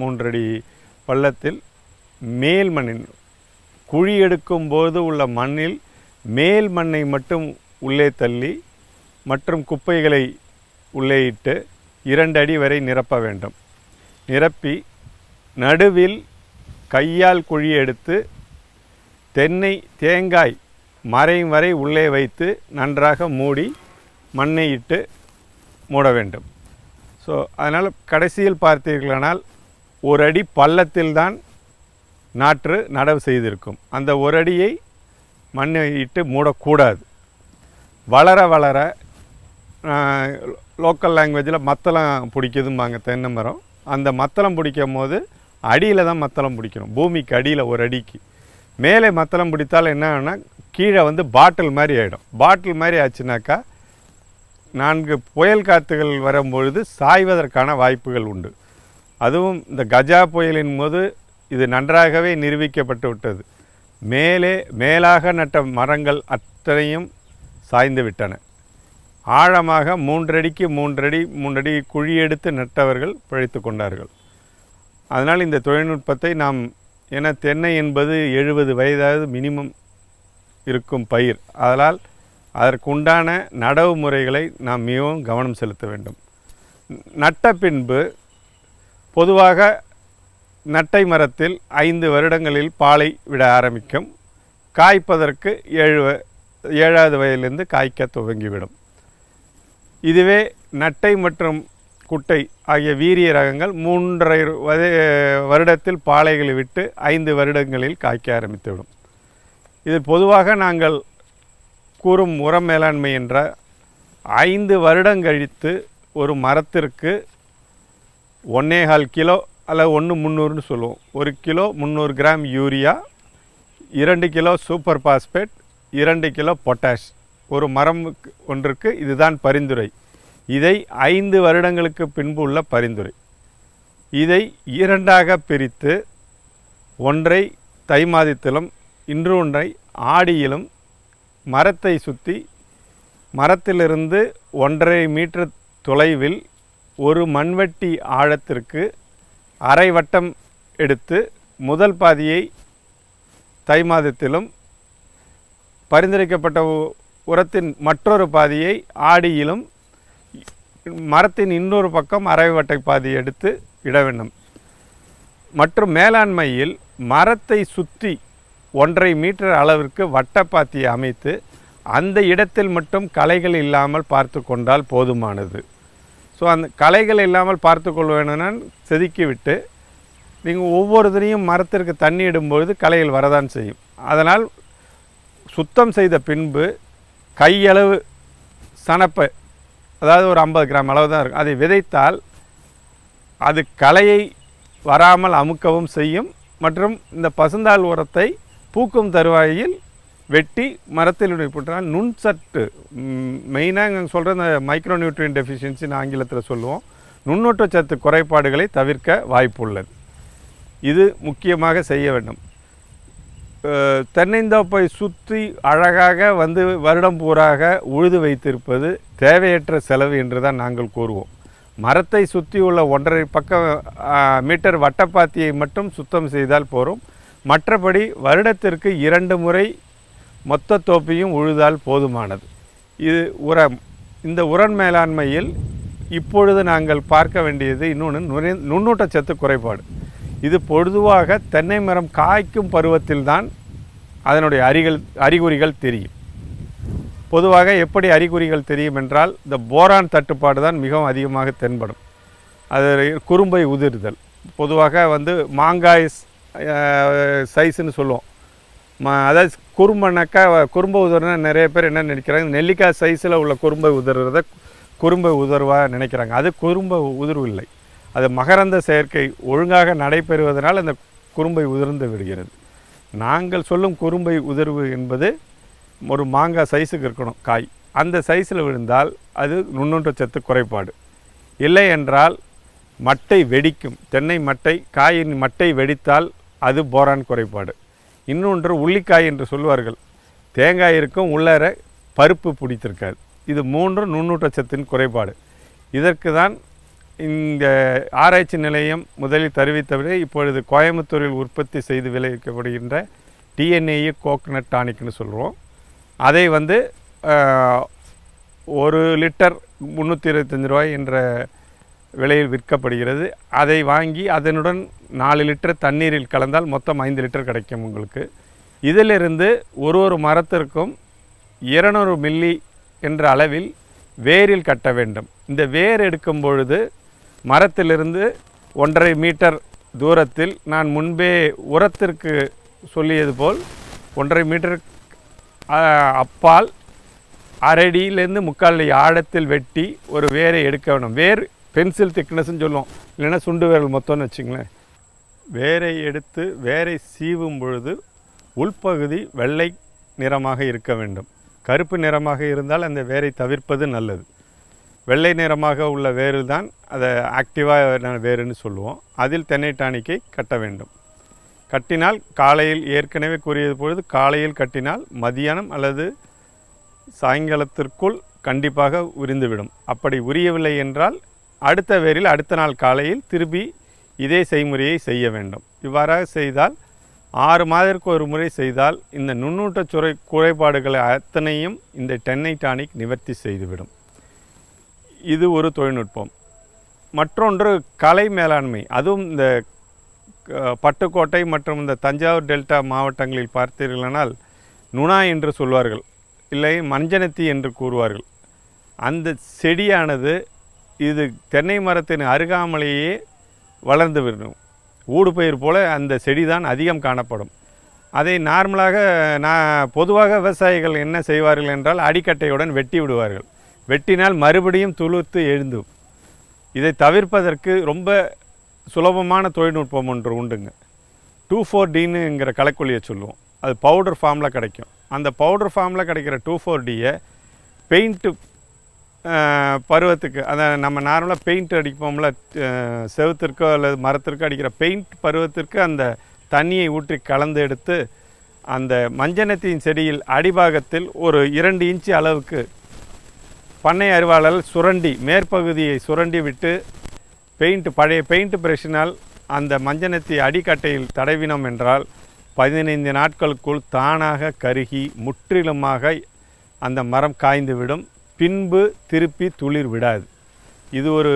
மூன்றடி பள்ளத்தில் மேல் மண்ணின் குழி எடுக்கும் போது உள்ள மண்ணில் மேல் மண்ணை மட்டும் உள்ளே தள்ளி மற்றும் குப்பைகளை உள்ளே இட்டு இரண்டு அடி வரை நிரப்ப வேண்டும். நிரப்பி நடுவில் கையால் குழி எடுத்து தென்னை தேங்காய் மறையும் வரை உள்ளே வைத்து நன்றாக மூடி மண்ணை இட்டு மூட வேண்டும். ஸோ அதனால் கடைசியில் பார்த்தீர்களானால் ஒரு அடி பள்ளத்தில்தான் நாற்று நடவு செய்திருக்கும். அந்த ஒரு அடியை மண்ணை இட்டு மூடக்கூடாது. வளர வளர லோக்கல் லாங்குவேஜில் மத்தளம் பிடிக்குதும்பாங்க தென்னை மரம் அந்த மத்தளம் பிடிக்கும் போது அடியில் தான் மத்தளம் பிடிக்கணும். பூமிக்கு அடியில் ஒரு அடிக்கு மேலே மத்தளம் பிடித்தால் என்ன ஆகும்னா கீழே வந்து பாட்டில் மாதிரி ஆகிடும் பாட்டில் மாதிரி ஆச்சுனாக்கா நான்கு புயல் காற்றுகள் வரும்பொழுது சாய்வதற்கான வாய்ப்புகள் உண்டு. அதுவும் இந்த கஜா புயலின் போது இது நன்றாகவே நிரூபிக்கப்பட்டு விட்டது. மேலே மேலாக நட்ட மரங்கள் அத்தனையும் சாய்ந்து விட்டன. ஆழமாக மூன்றடிக்கு மூன்றடி மூன்றடி குழி எடுத்து நட்டவர்கள் பிழைத்து கொண்டார்கள். அதனால் இந்த தொழில்நுட்பத்தை நாம் ஏன்னா தென்னை என்பது எழுபது வயதாவது மினிமம் இருக்கும் பயிர். அதனால் அதற்குண்டான நடவு முறைகளை நாம் மிகவும் கவனம் செலுத்த வேண்டும். நட்ட பின்பு பொதுவாக நட்டை மரத்தில் ஐந்து வருடங்களில் பாலை விட ஆரம்பிக்கும். காய்ப்பதற்கு ஏழு வ- ஏழாவது வயதிலிருந்து காய்க்க துவங்கிவிடும். இதுவே நட்டை மற்றும் குட்டை ஆகிய வீரிய ரகங்கள் மூன்றரை வதை- வருடத்தில் பாலைகளை விட்டு ஐந்து வருடங்களில் காய்க்க ஆரம்பித்துவிடும். இது பொதுவாக நாங்கள் கூறும் உரம் மேலாண்மை என்ற ஐந்து வருடம் கழித்து ஒரு மரத்திற்கு ஒன்னேகால் கிலோ அல்லது ஒன்று முந்நூறுன்னு சொல்லுவோம். ஒரு கிலோ முந்நூறு கிராம் யூரியா இரண்டு கிலோ சூப்பர் பாஸ்பேட் இரண்டு கிலோ பொட்டாஷ். ஒரு மரம் ஒன்றுக்கு இதுதான் பரிந்துரை. இதை ஐந்து வருடங்களுக்கு பின்பு உள்ள பரிந்துரை. இதை இரண்டாக பிரித்து ஒன்றை தை மாதத்திலும் இன்று ஒன்றை ஆடியிலும் மரத்தை சுற்றி மரத்திலிருந்து ஒன்றரை மீட்டர் தொலைவில் ஒரு மண்வெட்டி ஆழத்திற்கு அரை வட்டம் எடுத்து முதல் பாதியை தை மாதத்திலும் பரிந்துரைக்கப்பட்ட உ- உரத்தின் மற்றொரு பாதியை ஆடியிலும் மரத்தின் இன்னொரு பக்கம் அரை வட்டை பாதி எடுத்து இட வேண்டும். மற்றும் மேலாண்மையில் மரத்தை சுற்றி ஒன்றரை மீட்டர் அளவிற்கு வட்டப்பாத்தியை அமைத்து அந்த இடத்தில் மட்டும் களைகள் இல்லாமல் பார்த்து கொண்டால் போதுமானது. ஸோ அந்த களைகள் இல்லாமல் பார்த்து கொள்ள வேணும்னா செதுக்கி விட்டு நீங்கள் ஒவ்வொருத்தரையும் மரத்திற்கு தண்ணி இடும்பொழுது களைகள் வரதான் செய்யும். அதனால் சுத்தம் செய்த பின்பு கையளவு சணப்பை அதாவது ஒரு ஐம்பது கிராம் அளவு தான் இருக்கும். அதை விதைத்தால் அது களையை வராமல் அமுக்கவும் செய்யும் மற்றும் இந்த பசுந்தாள் உரத்தை பூக்கும் தருவாயில் வெட்டி மரத்தில் போட்டால் நுண்சத்து மெயினாக நாங்கள் சொல்கிற இந்த மைக்ரோ நியூட்ரியன் டெஃபிஷியன்சின்னு ஆங்கிலத்தில் சொல்லுவோம். நுண்ணூட்டச்சத்து குறைபாடுகளை தவிர்க்க வாய்ப்புள்ளது. இது முக்கியமாக செய்ய வேண்டும். தென்னைந்தோப்பை சுற்றி அழகாக வந்து வருடம் பூராக உழுது வைத்திருப்பது தேவையற்ற செலவு என்று தான் நாங்கள் கூறுவோம். மரத்தை சுற்றி உள்ள ஒன்றரை பக்கம் மீட்டர் வட்டப்பாத்தியை மட்டும் சுத்தம் செய்தால் போகும் மற்றபடி வருடத்திற்கு இரண்டு முறை மொத்த தோப்பையும் உழுதால் போதுமானது. இது உரம். இந்த உரன் மேலாண்மையில் இப்பொழுது நாங்கள் பார்க்க வேண்டியது இன்னொன்று நுரை நுண்ணூட்டச்சத்து குறைபாடு. இது பொதுவாக தென்னை மரம் காய்க்கும் பருவத்தில்தான் அதனுடைய அறிகள் அறிகுறிகள் தெரியும். பொதுவாக எப்படி அறிகுறிகள் தெரியும் என்றால் இந்த போரான் தட்டுப்பாடு தான் மிகவும் அதிகமாக தென்படும். அது குறும்பை உதிர்தல். பொதுவாக வந்து மாங்காய் சைஸ்ன்னு சொல்லுவோம். அதாவது குறும்பனாக்கா குறும்பை உதறுனா நிறைய பேர் என்ன நினைக்கிறாங்க? நெல்லிக்காய் சைஸில் உள்ள குறும்பை உதிர்றத குறும்பை உதர்வாக நினைக்கிறாங்க. அது குறும்பை உதிர்வு இல்லை. அது மகரந்த சேர்க்கை ஒழுங்காக நடைபெறுவதனால் அந்த குறும்பை உதிர்ந்து விடுகிறது. நாங்கள் சொல்லும் குறும்பை உதிர்வு என்பது ஒரு மாங்காய் சைஸுக்கு இருக்கணும் காய். அந்த சைஸில் விழுந்தால் அது நுண்ணூட்ட சத்து குறைபாடு. இல்லை என்றால் மட்டை வெடிக்கும். தென்னை மட்டை காயின் மட்டை வெடித்தால் அது போரான் குறைபாடு. இன்னொன்று உள்ளிக்காய் என்று சொல்வார்கள். தேங்காய் இருக்கும் உள்ளார பருப்பு பிடித்திருக்காது. இது மூன்று நுண்ணூட்டச்சத்தின் குறைபாடு. இதற்கு தான் இந்த ஆராய்ச்சி நிலையம் முதலில் தெரிவித்தபடி இப்பொழுது கோயம்புத்தூரில் உற்பத்தி செய்து விளைவிக்கப்படுகின்ற டிஎன்ஏயு கோக்கனட் டானிக்னு சொல்கிறோம் அதை வந்து ஒரு லிட்டர் முந்நூற்றி இருபத்தஞ்சி ரூபாய் என்ற விலையில் விற்கப்படுகிறது. அதை வாங்கி அதனுடன் நாலு லிட்டர் தண்ணீரில் கலந்தால் மொத்தம் ஐந்து லிட்டர் கிடைக்கும் உங்களுக்கு. இதிலிருந்து ஒரு ஒரு மரத்திற்கும் இருநூறு மில்லி என்ற அளவில் வேரில் கட்ட வேண்டும். இந்த வேர் எடுக்கும் பொழுது மரத்திலிருந்து ஒன்றரை மீட்டர் தூரத்தில் நான் முன்பே உரத்திற்கு சொல்லியது போல் ஒன்றரை மீட்டர் அப்பால் அரடியிலேருந்து முக்கால் ஆழத்தில் வெட்டி ஒரு வேரை எடுக்க வேணும் வேர் பென்சில் திக்னஸ்ன்னு சொல்லுவோம். இல்லைன்னா சுண்டு விரல் மொத்தம்னு வச்சுங்களேன். வேரை எடுத்து வேரை சீவும் பொழுது உள்பகுதி வெள்ளை நிறமாக இருக்க வேண்டும். கருப்பு நிறமாக இருந்தால் அந்த வேரை தவிர்ப்பது நல்லது. வெள்ளை நிறமாக உள்ள வேறு தான் அதை ஆக்டிவாக வேறுன்னு சொல்லுவோம். அதில் தென்னை டானிக்கை கட்ட வேண்டும். கட்டினால் காலையில் ஏற்கனவே கூறியது பொழுது காலையில் கட்டினால் மதியானம் அல்லது சாயங்காலத்திற்குள் கண்டிப்பாக உரிந்துவிடும். அப்படி உரியவில்லை என்றால் அடுத்த வேரில் அடுத்த நாள் காலையில் திருப்பி இதே செய்முறையை செய்ய வேண்டும். இவ்வாறாக செய்தால் ஆறு மாதத்திற்கு ஒரு முறை செய்தால் இந்த நுண்ணூட்ட சுரை குறைபாடுகளை அத்தனையும் இந்த டென்னை டானிக் நிவர்த்தி செய்துவிடும். இது ஒரு தொழில்நுட்பம். மற்றொன்று கலை மேலாண்மை. அதுவும் இந்த பட்டுக்கோட்டை மற்றும் இந்த தஞ்சாவூர் டெல்டா மாவட்டங்களில் பார்த்தீர்களானால் நுணா என்று சொல்வார்கள். இல்லை மஞ்சனத்தி என்று கூறுவார்கள். அந்த செடியானது இது தென்னை மரத்தின் அருகாமலேயே வளர்ந்து விடும் ஊடுபயிர் போல் அந்த செடி தான் அதிகம் காணப்படும். அதை நார்மலாக நான் பொதுவாக விவசாயிகள் என்ன செய்வார்கள் என்றால் அடிக்கட்டையுடன் வெட்டி விடுவார்கள். வெட்டினால் மறுபடியும் துளுர்த்து எழுந்தும். இதை தவிர்ப்பதற்கு ரொம்ப சுலபமான தொழில்நுட்பம் ஒன்று உண்டுங்க. டூ ஃபோர் டின்னுங்கிற களைக்கொல்லியை சொல்லுவோம். அது பவுடர் ஃபார்மில் கிடைக்கும். அந்த பவுடர் ஃபார்மில் கிடைக்கிற டூ ஃபோர் டியை பெயிண்ட்டு பருவத்துக்கு அதை நம்ம நார்மலாக பெயிண்ட் அடிப்போம்ல செவத்திற்கோ செவுத்திற்கோ அல்லது மரத்திற்கோ அடிக்கிற பெயிண்ட் பருவத்திற்கு அந்த தண்ணியை ஊற்றி கலந்து எடுத்து அந்த மஞ்சனத்தின் செடியில் அடிபாகத்தில் ஒரு இரண்டு இன்ச்சு அளவுக்கு பண்ணை அருவாளால் சுரண்டி மேற்பகுதியை சுரண்டி விட்டு பெயிண்ட் பழைய பெயிண்ட் பிரஷினால் அந்த மஞ்சனத்தை அடிக்கட்டையில் தடவினோம் என்றால் பதினைந்து நாட்களுக்குள் தானாக கருகி முற்றிலுமாக அந்த மரம் காய்ந்துவிடும் பின்பு திருப்பி துளிர் விடாது. இது ஒரு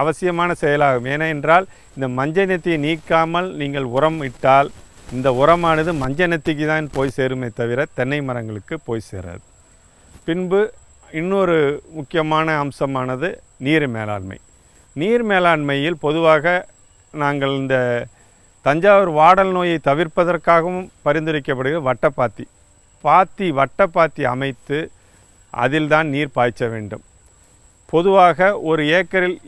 அவசியமான செயலாகும். ஏனென்றால் இந்த மஞ்சனத்தியை நீக்காமல் நீங்கள் உரம் இட்டால் இந்த உரமானது மஞ்சனத்திக்கு தான் போய் சேருமே தவிர தென்னை மரங்களுக்கு போய் சேராது. பின்பு இன்னொரு முக்கியமான அம்சமானது நீர் மேலாண்மை. நீர் மேலாண்மையில் பொதுவாக நாங்கள் இந்த தஞ்சாவூர் வாடல் நோயை தவிர்ப்பதற்காகவும் பரிந்துரைக்கப்படுகிற வட்டப்பாத்தி. பாத்தி வட்டப்பாத்தி அமைத்து அதில்தான் நீர் பாய்ச்ச வேண்டும். பொதுவாக ஒரு ஏக்கரில்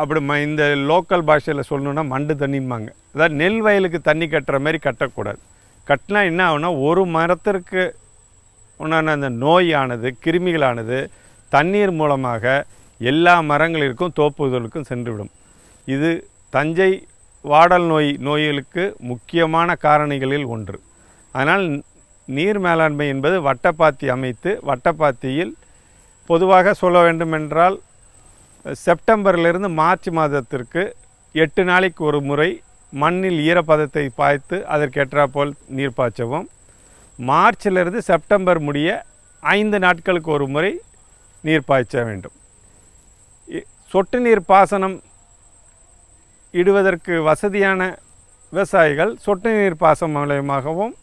அப்படி ம இந்த லோக்கல் பாஷையில் சொல்லணுன்னா மண்டு தண்ணிம்பாங்க. அதாவது நெல் வயலுக்கு தண்ணி கட்டுற மாதிரி கட்டக்கூடாது. கட்டினா என்ன ஆகுனா ஒரு மரத்திற்கு உண்டான அந்த நோயானது கிருமிகளானது தண்ணீர் மூலமாக எல்லா மரங்களிற்கும் தோப்புதலுக்கும் சென்றுவிடும். இது தஞ்சை வாடல் நோய் நோய்களுக்கு முக்கியமான காரணிகளில் ஒன்று. அதனால் நீர் மேலாண்மை என்பது வட்டப்பாத்தி அமைத்து வட்டப்பாத்தியில் பொதுவாக சொல்ல வேண்டுமென்றால் செப்டம்பரிலிருந்து மார்ச் மாதத்திற்கு எட்டு நாளைக்கு ஒரு முறை மண்ணில் ஈரப்பதத்தை பாய்த்து அதற்கேற்றாப்போல் நீர் பாய்ச்சவும். மார்ச்சிலிருந்து செப்டம்பர் முடிய ஐந்து நாட்களுக்கு ஒரு முறை நீர் பாய்ச்ச வேண்டும். இ- சொட்டு நீர் பாசனம் இடுவதற்கு வசதியான விவசாயிகள் சொட்டு நீர் பாசனம் மூலயமாகவும்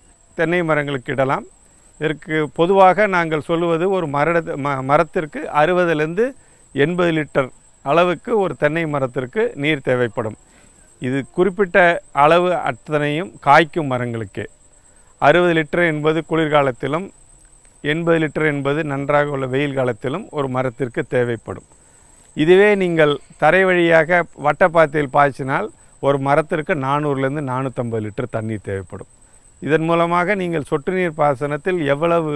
தென்னை மரங்களுக்கு இடலாம். இதற்கு பொதுவாக நாங்கள் சொல்லுவது ஒரு மரட ம மரத்திற்கு அறுபதுலேருந்து எண்பது லிட்டர் அளவுக்கு ஒரு தென்னை மரத்திற்கு நீர் தேவைப்படும். இது குறிப்பிட்ட அளவு அத்தனையும் காய்க்கும் மரங்களுக்கே. அறுபது லிட்டர் என்பது குளிர்காலத்திலும் எண்பது லிட்டர் என்பது நன்றாக உள்ள வெயில் காலத்திலும் ஒரு மரத்திற்கு தேவைப்படும். இதுவே நீங்கள் தரை வழியாக வட்டப்பாத்தியில் பாய்ச்சினால் ஒரு மரத்திற்கு நானூறுலேருந்து நானூற்றம்பது லிட்டர் தண்ணீர் தேவைப்படும். இதன் மூலமாக நீங்கள் சொட்டு நீர் பாசனத்தில் எவ்வளவு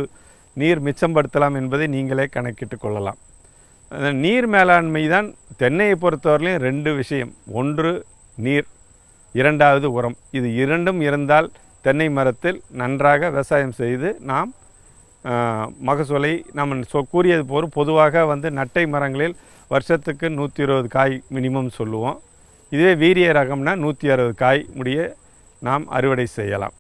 நீர் மிச்சம்படுத்தலாம் என்பதை நீங்களே கணக்கிட்டு கொள்ளலாம். நீர் மேலாண்மை தான் தென்னையை பொறுத்தவரையிலையும் ரெண்டு விஷயம். ஒன்று நீர் இரண்டாவது உரம். இது இரண்டும் இருந்தால் தென்னை மரத்தில் நன்றாக விவசாயம் செய்து நாம் மகசூலை நம்ம சொ கூறியது போல் பொதுவாக வந்து நட்டை மரங்களில் வருஷத்துக்கு நூற்றி இருபது காய் மினிமம் சொல்லுவோம். இதுவே வீரிய ரகம்னா நூற்றி அறுபது காய் முடிய நாம் அறுவடை செய்யலாம்.